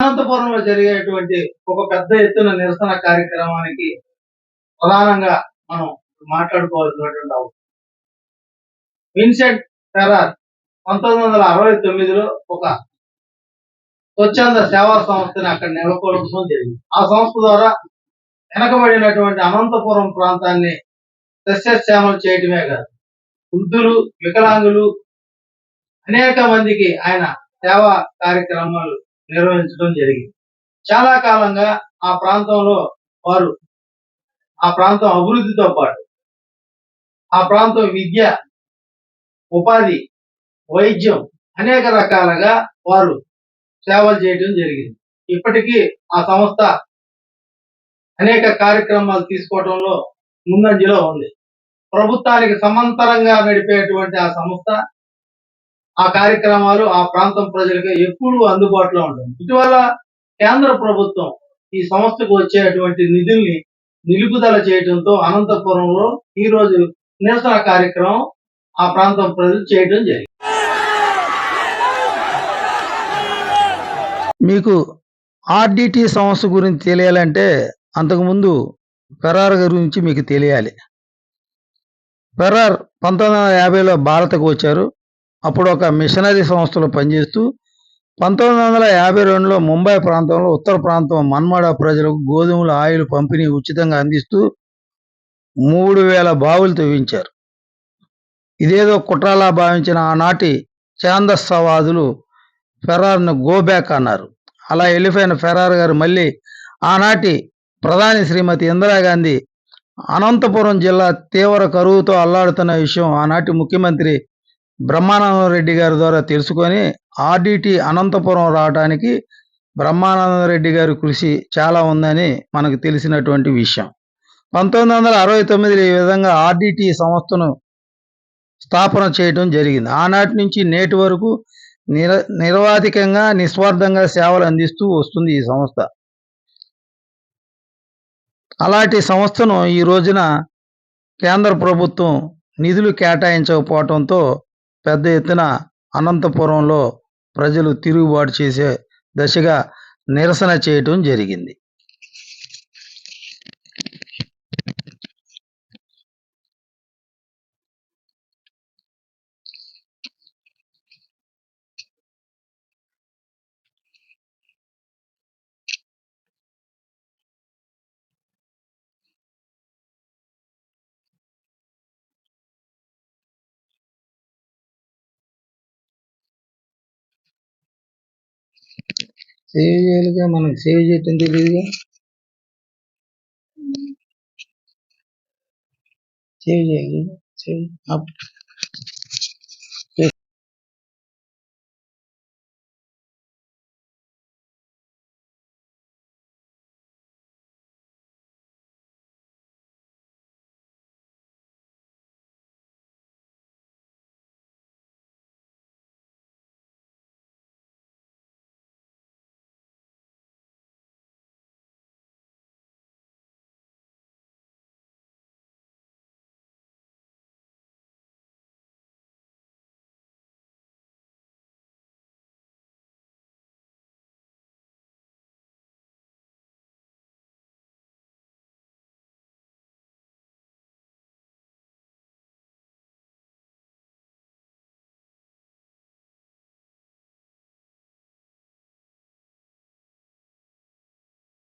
అనంతపురంలో జరిగేటువంటి ఒక పెద్ద ఎత్తున నిరసన కార్యక్రమానికి ప్రధానంగా మనం మాట్లాడుకోవాల్సినటువంటి అవసరం. విన్సెంట్ ఫెరార్ పంతొమ్మిది వందల అరవై తొమ్మిదిలో ఒక స్వచ్ఛంద సేవా సంస్థని అక్కడ నెలకొల్పడం జరిగింది. ఆ సంస్థ ద్వారా వెనకబడినటువంటి అనంతపురం ప్రాంతాన్ని సస్యశ్యామలు చేయటమే కాదు వృద్ధులు వికలాంగులు అనేక మందికి ఆయన సేవా కార్యక్రమాలు నిర్వహించడం జరిగింది. చాలా కాలంగా ఆ ప్రాంతంలో వారు ఆ ప్రాంతం అభివృద్ధితో పాటు ఆ ప్రాంతం విద్య ఉపాధి వైద్యం అనేక రకాలుగా వారు సేవలు చేయడం జరిగింది. ఇప్పటికీ ఆ సంస్థ అనేక కార్యక్రమాలు తీసుకోవడంలో ముందంజలో ఉంది. ప్రభుత్వానికి సమాంతరంగా నడిపేటువంటి ఆ సంస్థ ఆ కార్యక్రమాలు ఆ ప్రాంతం ప్రజలకు ఎప్పుడూ అందుబాటులో ఉంటుంది ఇటీవల కేంద్ర ప్రభుత్వం ఈ సంస్థకు వచ్చేటువంటి నిధుల్ని నిలుపుదల చేయడంతో అనంతపురంలో ఈ రోజు నిరసన కార్యక్రమం ఆ ప్రాంతం ప్రజలు చేయడం జరిగింది. మీకు ఆర్డిటి సంస్థ గురించి తెలియాలంటే అంతకుముందు ఫెరార్ గురించి మీకు తెలియాలి. ఫెరార్ పంతొమ్మిది వందల యాభైలో భారత్కు వచ్చారు. అప్పుడు ఒక మిషనరీ సంస్థలో పనిచేస్తూ పంతొమ్మిది వందల యాభై రెండులో ముంబై ప్రాంతంలో ఉత్తర ప్రాంతం మన్మాడ ప్రజలకు గోధుమల ఆయిల్ పంపిణీ ఉచితంగా అందిస్తూ మూడు వేల బావులు తవ్వించారు. ఇదేదో కుట్రాలా భావించిన ఆనాటి చాందస్సవాదులు ఫెరార్ను గోబ్యాక్ అన్నారు. అలా వెళ్ళిపోయిన ఫెరార్ గారు మళ్ళీ ఆనాటి ప్రధాని శ్రీమతి ఇందిరాగాంధీ అనంతపురం జిల్లా తీవ్ర కరువుతో అల్లాడుతున్న విషయం ఆనాటి ముఖ్యమంత్రి బ్రహ్మానంద రెడ్డి గారి ద్వారా తెలుసుకొని ఆర్డిటి అనంతపురం రావడానికి బ్రహ్మానంద రెడ్డి గారి కృషి చాలా ఉందని మనకు తెలిసినటువంటి విషయం. పంతొమ్మిది వందల అరవై తొమ్మిదిలో ఈ విధంగా ఆర్డిటి సంస్థను స్థాపన చేయడం జరిగింది. ఆనాటి నుంచి నేటి వరకు నిర నిర్వాధికంగా నిస్వార్థంగా సేవలు అందిస్తూ వస్తుంది ఈ సంస్థ. అలాంటి సంస్థను ఈ రోజున కేంద్ర ప్రభుత్వం నిధులు కేటాయించకపోవడంతో పెద్ద ఎత్తున అనంతపురంలో ప్రజలు తిరుగుబాటు చేసే దశగా నిరసన చేయటం జరిగింది. సేవ్ చేయాలిగా మనకు సేవ్ చేయటం తెలియదుగా సేవ్ చేయాలి సేవ్ అప్